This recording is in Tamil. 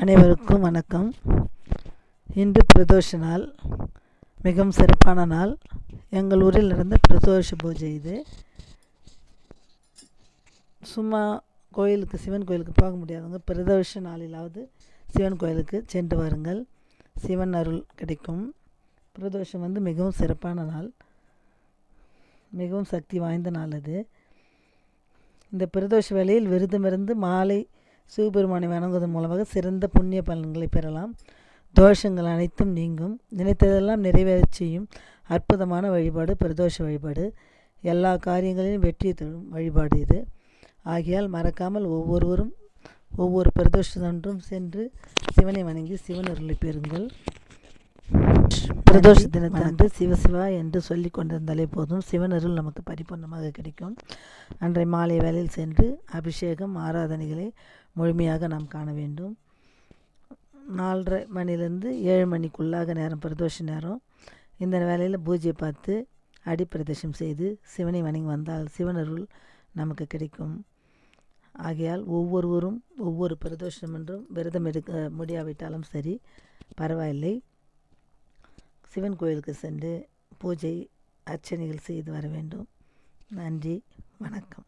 அனைவருக்கும் வணக்கம். இன்று பிரதோஷ நாள். மிகவும் சிறப்பான நாள். எங்கள் ஊரில் நடந்த பிரதோஷ பூஜை இது. சும்மா கோயிலுக்கு சிவன் கோயிலுக்கு போக முடியாதவங்க பிரதோஷ நாளிலாவது சிவன் கோயிலுக்கு சென்று வாருங்கள். சிவன் அருள் கிடைக்கும். பிரதோஷம் வந்து மிகவும் சிறப்பான நாள். மிகவும் சக்தி வாய்ந்த நாள் அது. இந்த பிரதோஷ வேளையில் விருதமிருந்து மாலை சிவபெருமானை வணங்குவதன் மூலமாக சிறந்த புண்ணிய பலன்களை பெறலாம். தோஷங்கள் அனைத்தும் நீங்கும். நினைத்ததெல்லாம் நிறைவேறச் செய்யும் அற்புதமான வழிபாடு பிரதோஷ வழிபாடு. எல்லா காரியங்களிலும் வெற்றி தரும் வழிபாடு இது. ஆகையால் மறக்காமல் ஒவ்வொருவரும் ஒவ்வொரு பிரதோஷத்தன்றும் சென்று சிவனை வணங்கி சிவன் அருளை பெறுங்கள். பிரதோஷ தினத்தன்று சிவசிவா என்று சொல்லி கொண்டிருந்தாலே போதும். சிவன் அருள் நமக்கு பரிபூர்ணமாக கிடைக்கும். அன்றை மாலை வேளையில் சென்று அபிஷேகம் ஆராதனைகளை முழுமையாக நாம் காண வேண்டும். நாலரை மணிலேருந்து ஏழு மணிக்குள்ளாக நேரம் பிரதோஷ நேரம். இந்த வேலையில் பூஜையை பார்த்து அடி பிரதேசம் செய்து சிவனை வணங்கி வந்தால் சிவன் அருள் நமக்கு கிடைக்கும். ஆகையால் ஒவ்வொருவரும் ஒவ்வொரு பிரதோஷம் என்றும் விரதம் எடுக்க முடியாவிட்டாலும் சரி பரவாயில்லை. சிவன் கோயிலுக்கு சென்று பூஜை அர்ச்சனைகள் செய்து வர வேண்டும். நன்றி வணக்கம்.